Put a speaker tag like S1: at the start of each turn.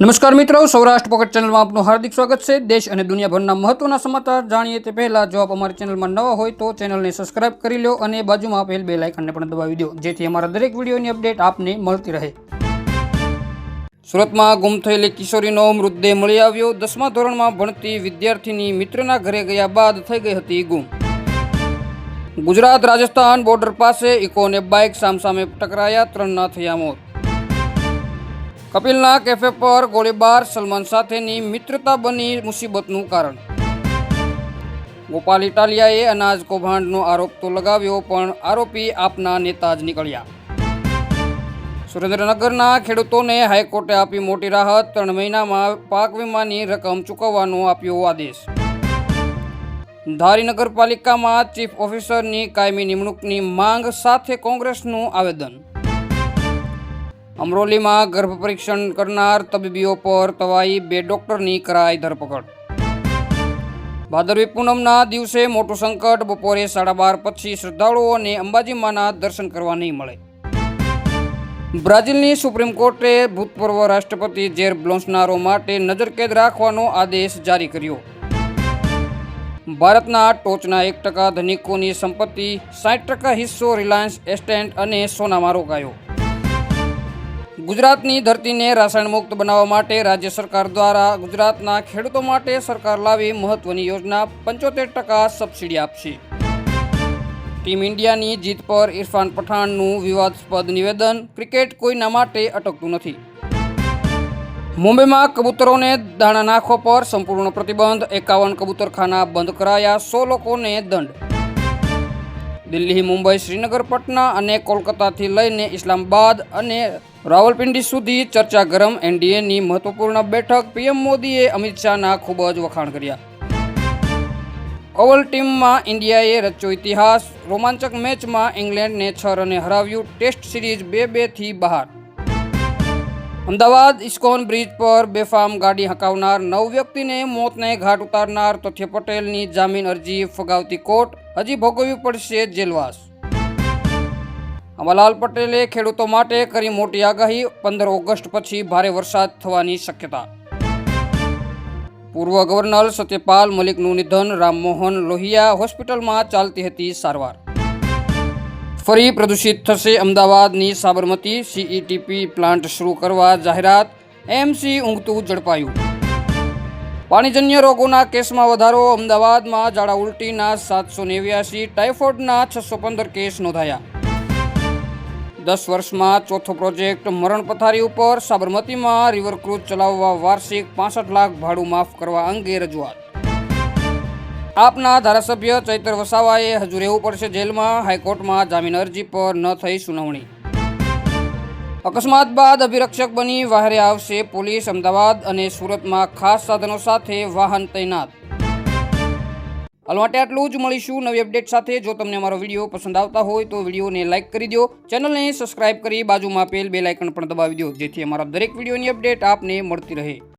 S1: નમસ્કાર મિત્રો, સૌરાષ્ટ્ર પોકેટ ચેનલમાં આપનું હાર્દિક સ્વાગત છે. દેશ અને દુનિયાભરના મહત્વના સમાચાર જાણીએ તે પહેલાં, જો આપ અમારી ચેનલમાં નવા હોય તો ચેનલને સબસ્ક્રાઇબ કરી લો અને બાજુમાં આપેલ બે લાઇકનને પણ દબાવી દો, જેથી અમારા દરેક વિડીયોની અપડેટ આપને મળતી રહે. સુરતમાં ગુમ થયેલી કિશોરીનો મૃતદેહ મળી આવ્યો. દસમા ધોરણમાં ભણતી વિદ્યાર્થીની મિત્રના ઘરે ગયા બાદ થઈ ગઈ હતી ગુમ. ગુજરાત રાજસ્થાન બોર્ડર પાસે ઇકો અને બાઇક સામસામે ટકરાયા, ત્રણના થયા મોત. કપિલના કેફે પર ગોળીબાર સલમાન સાથેની મિત્રતા બની મુસીબતનું કારણ. ગોપાલ ઇટાલિયાએ અનાજ કૌભાંડનો આરોપ તો લગાવ્યો, પણ આરોપી આપના નેતા જ નીકળ્યા. સુરેન્દ્રનગરના ખેડૂતોને હાઈકોર્ટે આપી મોટી રાહત, ત્રણ મહિનામાં પાક વીમાની રકમ ચૂકવવાનો આપ્યો આદેશ. ધારી નગરપાલિકામાં ચીફ ઓફિસરની કાયમી નિમણૂકની માંગ સાથે કોંગ્રેસનું આવેદન. અમરોલીમાં ગર્ભ પરીક્ષણ કરનાર તબીબીઓ પર તવાઈ બે ડોક્ટરની કરાઈ ધરપકડ. ભાદરવી પૂનમના દિવસે મોટું સંકટ, બપોરે સાડા બાર પછી શ્રદ્ધાળુઓને અંબાજીમાના દર્શન કરવા નહીં મળે. બ્રાઝિલની સુપ્રીમ કોર્ટે ભૂતપૂર્વ રાષ્ટ્રપતિ જેર બ્લોન્સનારો માટે નજરકેદ રાખવાનો આદેશ જારી કર્યો. ભારતના ટોચના એક ટકા ધનિકોની સંપત્તિ, સાઠ ટકા હિસ્સો રિલાયન્સ એસ્ટેન્ટ અને સોનામાં રોકાયો. ગુજરાતની ધરતીને રાસાયણમુક્ત બનાવવા માટે રાજ્ય સરકાર દ્વારા ગુજરાતના ખેડૂતો માટે સરકાર લાવી મહત્વની યોજના પંચોતેર ટકા સબસિડી આપશે. ટીમ ઇન્ડિયાની જીત પર ઇરફાન પઠાણનું વિવાદસ્પદ નિવેદન, ક્રિકેટ કોઈના માટે અટકતું નથી. મુંબઈમાં કબૂતરોને દાણા નાખવા પર સંપૂર્ણ પ્રતિબંધ, એકાવન કબૂતરખાના બંધ કરાયા, સો લોકોને દંડ. દિલ્હી, મુંબઈ, શ્રીનગર, પટના અને કોલકાતાથી લઈને ઇસ્લામાબાદ અને રાવલપિંડી સુધી ચર્ચા ગરમ એનડીએની મહત્વપૂર્ણ બેઠક પીએમ મોદીએ અમિત શાહના ખૂબ જ વખાણ કર્યા. ઓવલ ટીમમાં ઇન્ડિયાએ રચ્યો ઇતિહાસ. રોમાંચક મેચમાં ઇંગ્લેન્ડને છ રને હરાવ્યું. ટેસ્ટ સિરીઝ બે બેથી બહાર. અમદાવાદ ઇસ્કોન બ્રિજ પર બેફામ ગાડી હંકાવનાર નવ વ્યક્તિને મોતને ઘાટ ઉતારનાર તથ્ય પટેલની જામીન અરજી ફગાવતી કોર્ટ. હજી ભોગવવી પડશે જેલવાસ. અમલાલ પટેલે ખેડૂતો માટે કરી મોટી આગાહી. પંદર ઓગસ્ટ પછી ભારે વરસાદ થવાની શક્યતા. પૂર્વ ગવર્નર સત્યપાલ મલિકનું નિધન રામમોહન લોહિયા હોસ્પિટલમાં ચાલતી હતી સારવાર. ફરી પ્રદૂષિત થશે અમદાવાદની સાબરમતી. સીઈટીપી પ્લાન્ટ શરૂ કરવા જાહેરાત. એમસી ઊંઘતું ઝડપાયું. પાણીજન્ય રોગોના કેસમાં વધારો. અમદાવાદમાં ઝાડા ઉલટીના સાતસો નેવ્યાસી, ટાઇફોઇડના છસો પંદર કેસ નોંધાયા. દસ વર્ષમાં ચોથો પ્રોજેક્ટ મરણ પથારી ઉપર. સાબરમતીમાં રિવર ક્રૂઝ ચલાવવા વાર્ષિક પાસઠ લાખ ભાડું માફ કરવા અંગે રજૂઆત. આપના ધારાસભ્ય ચૈતર વસાવાએ હજુ રહેવું પડશે જેલમાં. હાઈકોર્ટમાં જામીન અરજી પર ન થઈ સુનાવણી. અકસ્માત બાદ અભિરક્ષક બની વહારે આવશે પોલીસ, અમદાવાદ અને સુરતમાં ખાસ સાધનો સાથે વાહન તૈનાત. હાલ માટે આટલું જ. મળીશું નવી અપડેટ સાથે. જો તમને અમારો વીડિયો પસંદ આવતા હોય તો વિડીયોને લાઇક કરી દો. ચેનલને સબસ્ક્રાઇબ કરી બાજુમાં આપેલ બે લાઇકન પણ દબાવી દો, જેથી અમારા દરેક વિડીયોની અપડેટ આપને મળતી રહે.